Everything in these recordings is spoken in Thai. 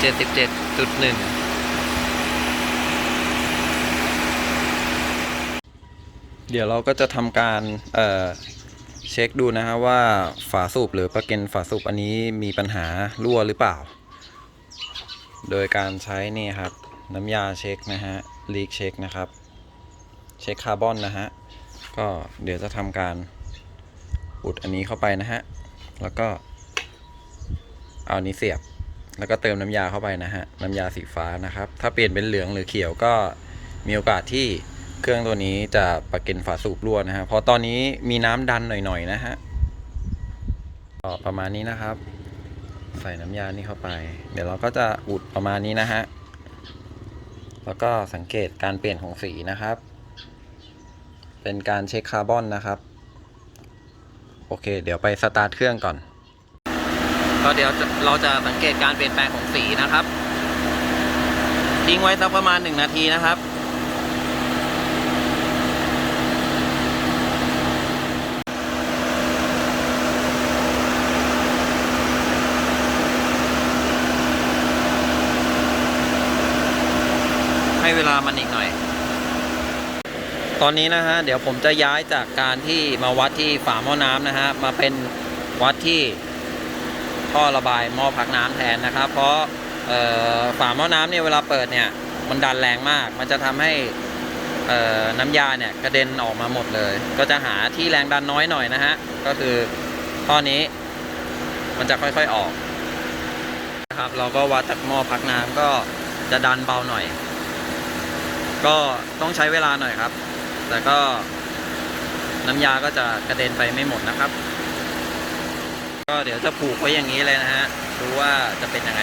เจ็ดสิบเจ็ดจุดหนึ่งเดี๋ยวเราก็จะทำการเเช็คดูนะฮะว่าฝาสูบหรือประเกันฝาสูบอันนี้มีปัญหารั่วหรือเปล่า โดยการใช้นี่ครับน้ำยาเช็คนะฮะลีกเช็คนะครับ เช็คคาร์บอนนะฮะก็เดี๋ยวจะทำการอุดอันนี้เข้าไปนะฮะแล้วก็เอาอันนี้เสียบ แล้วก็เติมน้ำยาเข้าไปนะฮะน้ำยาสีฟ้านะครับ ถ้าเปลี่ยนเป็นเหลืองหรือเขียวก็มีโอกาสที่เครื่องตัวนี้จะประเก็นฝาสูบรั่วนะฮะพราะตอนนี้มีน้ำดันหน่อยๆนะฮะก็ประมาณนี้นะครับ ใส่น้ำยานี่เข้าไป เดี๋ยวเราก็จะอุดประมาณนี้นะฮะแล้วก็สังเกตการเปลี่ยนของสีนะครับ เป็นการเช็คคาร์บอนนะครับ โอเค เดี๋ยวไปสตาร์ทเครื่องก่อน ก็เดี๋ยวเราจะสังเกตการเปลี่ยนแปลงของสีนะครับ ทิ้งไว้สักประมาณหนึ่งนาทีนะครับ ให้เวลามันอีกหน่อย ตอนนี้นะฮะ เดี๋ยวผมจะย้ายจากการที่มาวัดที่ฝาหม้อน้ำนะฮะ มาเป็นวัดที่ ท่อระบายหม้อพักน้ำแทนนะครับ เพราะฝาหม้อน้ำเนี่ยเวลาเปิดเนี่ยมันดันแรงมาก มันจะทำให้น้ำยาเนี่ยกระเด็นออกมาหมดเลย ก็จะหาที่แรงดันน้อยหน่อยนะฮะ ก็คือท่อนี้มันจะค่อยๆออกนะครับ เราก็วัดจากหม้อพักน้ำก็จะดันเบาหน่อย ก็ต้องใช้เวลาหน่อยครับ แต่ก็น้ำยาก็จะกระเด็นไปไม่หมดนะครับ ก็เดี๋ยวจะผูกไว้อย่างนี้เลยนะฮะ ดูว่าจะเป็นยังไง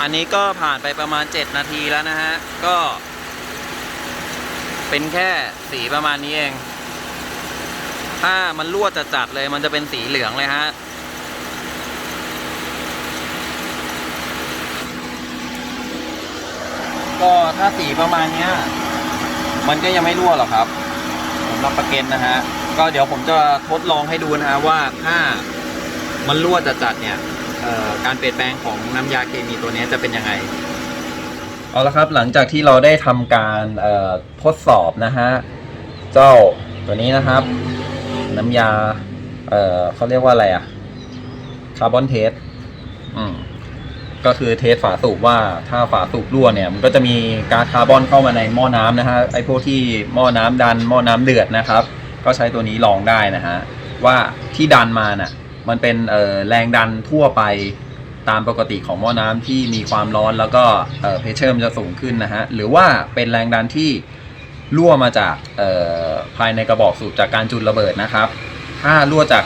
อันนี้ก็ผ่านไปประมาณ 7 นาทีแล้วนะฮะ ก็ เป็นแค่สีประมาณนี้เอง ถ้ามันรั่วจะจัดเลยมันจะเป็นสีเหลืองเลยฮะก็ถ้าสีประมาณนี้ มันก็ยังไม่รั่วหรอกครับสำหรับประเก็นนะฮะ ก็เดี๋ยวผมจะทดลองให้ดูนะฮะว่าถ้ามันรั่วจัดๆเนี่ยการเปลี่ยนแปลงของน้ำยาเคมีตัวนี้จะเป็นยังไง เอาละครับหลังจากที่เราได้ทำการทดสอบนะฮะ เจ้าตัวนี้นะครับ น้ำยาเเขาเรียกว่าอะไรอะคาร์บอนเทสอืม ก็คือเทสฝาสูบว่าถ้าฝาสูบรั่วเนี่ยมันก็จะมีก๊าซคาร์บอนเข้ามาในหม้อน้ำนะฮะไอพวกที่หม้อน้ำดันหม้อน้ำเดือดนะครับ ก็ใช้ตัวนี้ลองได้นะฮะว่าที่ดันมาน่ะมันเป็นแรงดันทั่วไปตามปกติของหม้อน้ำที่มีความร้อนแล้วก็เพชเชอร์มันจะสูงขึ้นนะฮะหรือว่าเป็นแรงดันที่รั่วมาจากภายในกระบอกสูบจากการจุดระเบิดนะครับ ถ้ารั่วจาก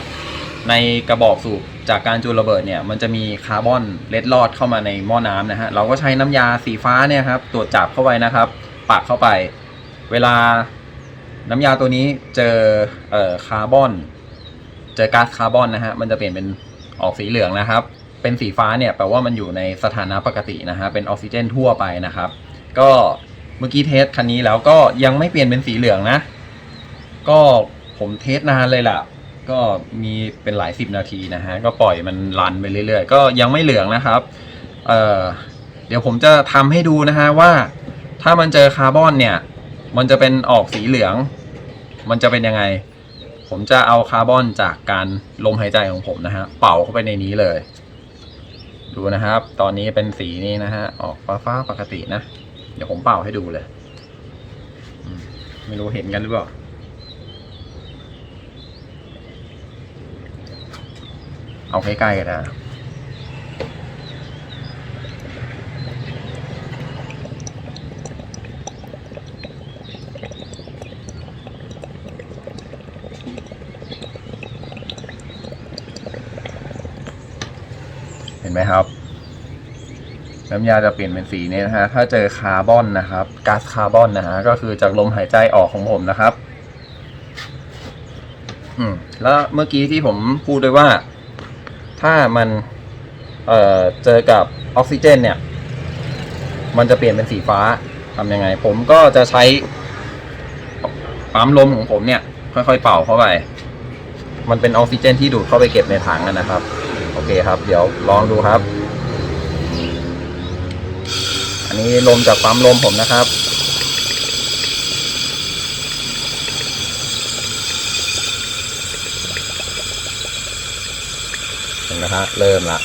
ในกระบอกสูบ จากการจุดระเบิดเนี่ยมันจะมีคาร์บอนเล็ดลอดเข้ามาในหม้อน้ำนะฮะเราก็ใช้น้ำยาสีฟ้าเนี่ยครับตรวจจับเข้าไปนะครับปักเข้าไป เวลาน้ำยาตัวนี้เจอเอ่อคาร์บอน เจอก๊าซคาร์บอนนะฮะมันจะเปลี่ยนเป็นออกสีเหลืองนะครับ เป็นสีฟ้าเนี่ยแปลว่ามันอยู่ในสถานะปกตินะฮะเป็นออกซิเจนทั่วไปนะครับ ก็เมื่อกี้เทสคันนี้แล้วก็ยังไม่เปลี่ยนเป็นสีเหลืองนะ ก็ผมเทสนานเลยล่ะ ก็มีเป็นหลายสิบนาทีนะฮะ ก็ปล่อยมันรันไปเรื่อยๆ ก็ยังไม่เหลืองนะครับ เอ่อ เดี๋ยวผมจะทำให้ดูนะฮะว่า ถ้ามันเจอคาร์บอนเนี่ย มันจะเป็นออกสีเหลือง มันจะเป็นยังไง ผมจะเอาคาร์บอนจากการลมหายใจของผมนะฮะ เป่าเข้าไปในนี้เลย ดูนะครับ ตอนนี้เป็นสีนี้นะฮะ ออกฟ้าฟ้าๆปกตินะ เดี๋ยวผมเป่าให้ดูเลย ไม่รู้เห็นกันหรือเปล่า เอาใกล้ๆกันนะเห็นไหมครับ น้ำยาจะเปลี่ยนเป็นสีนี้นะฮะ ถ้าเจอคาร์บอนนะครับก๊าซคาร์บอนนะฮะ ก็คือจากลมหายใจออกของผมนะครับ อืม แล้วเมื่อกี้ที่ผมพูดด้วยว่า ถ้ามันเอ่อเจอกับออกซิเจนเนี่ย มันจะเปลี่ยนเป็นสีฟ้าทำยังไง ผมก็จะใช้ปั๊มลมของผมเนี่ย ค่อยๆเป่าเข้าไป มันเป็นออกซิเจนที่ดูดเข้าไปเก็บในถังนะครับ โอเคครับ เดี๋ยวลองดูครับ อันนี้ลมจากปั๊มลมผมนะครับ นไหมฮะเริ่มละ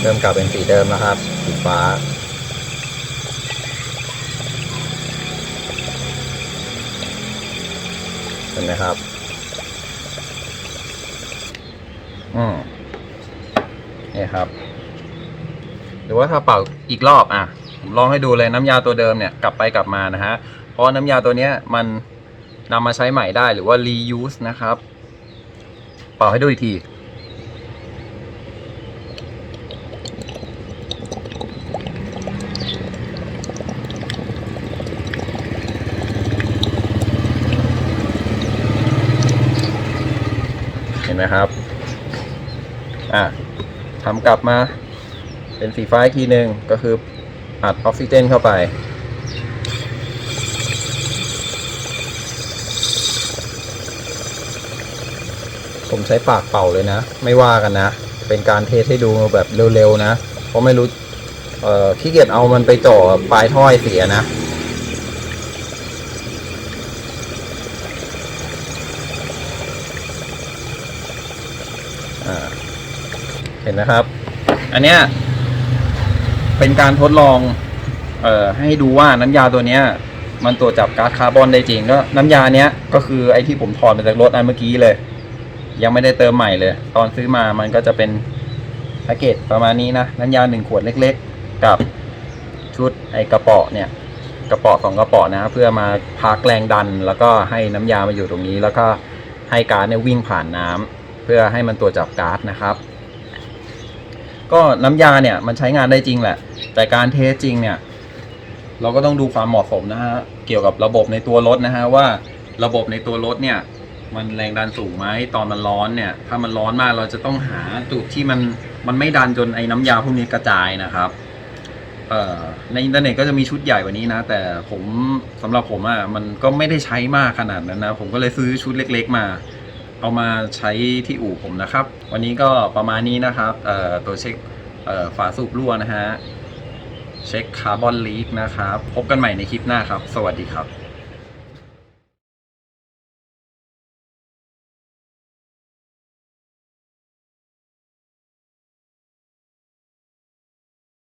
เริ่มกลับเป็นสีเดิมแล้วครับสีฟ้า เห็นไหมครับ อืมนี่ครับ หรือว่าถ้าเป่าอีกรอบอะผมลองให้ดูเลยน้ำยาตัวเดิมเนี่ยกลับไปกลับมานะฮะ เพราะน้ำยาตัวเนี้ยมันนำมาใช้ใหม่ได้หรือว่า reuse นะครับ ป่าให้ดูอีกที เห็นไหมครับ อะทำกลับมาเป็นสีฟ้าอีกทีหนึ่งก็คืออัดออกซิเจนเข้าไป ผมใช้ปากเป่าเลยนะ ไม่ว่ากันนะ เป็นการเทสให้ดูแบบเร็วๆนะ เพราะไม่รู้เอ่อขี้เกียจเอามันไปจ่อปลายถ้อยเสียนะเห็นนะครับ อันเนี้ยเป็นการทดลอง เอ่อให้ดูว่าน้ำยาตัวเนี้ย มันตรวจจับก๊าซคาร์บอนได้จริงก็น้ำยาเนี้ยก็คือไอที่ผมถอดมาจากรถอันเมื่อกี้เลย ยังไม่ได้เติมใหม่เลย ตอนซื้อมามันก็จะเป็นแพ็กเกจประมาณนี้นะน้ำยาหนึ่งขวดเล็ก ๆ กับชุดไอ้กระป๋อเนี่ยกระป๋อสองกระป๋อนะเพื่อมาพักแรงดัน แล้วก็ให้น้ำยามาอยู่ตรงนี้ แล้วก็ให้ก๊าซเนี่ยวิ่งผ่านน้ำเพื่อให้มันตรวจจับก๊าซนะครับ ก็น้ำยาเนี่ยมันใช้งานได้จริงแหละ แต่การเทสจริงเนี่ย เราก็ต้องดูความเหมาะสมนะฮะเกี่ยวกับระบบในตัวรถนะฮะว่าระบบในตัวรถเนี่ย มันแรงดันสูงไหมตอนมันร้อนเนี่ย ถ้ามันร้อนมากเราจะต้องหาจุดที่มันมันไม่ดันจนไอ้น้ำยาพวกนี้กระจายนะครับเอ่อในอินเทอร์เน็ตก็จะมีชุดใหญ่กว่านี้นะ แต่ผมสำหรับผมอะ่ะมันก็ไม่ได้ใช้มากขนาดนั้นนะ ผมก็เลยซื้อชุดเล็ก ๆ มา เอามาใช้ที่อู่ผมนะครับ วันนี้ก็ประมาณนี้นะครับเอ่อตัวเช็คเอ่อฝาสูบรั่วนะฮะเช็คคาร์บอนลีกนะครับ พบกันใหม่ในคลิปหน้าครับ สวัสดีครับ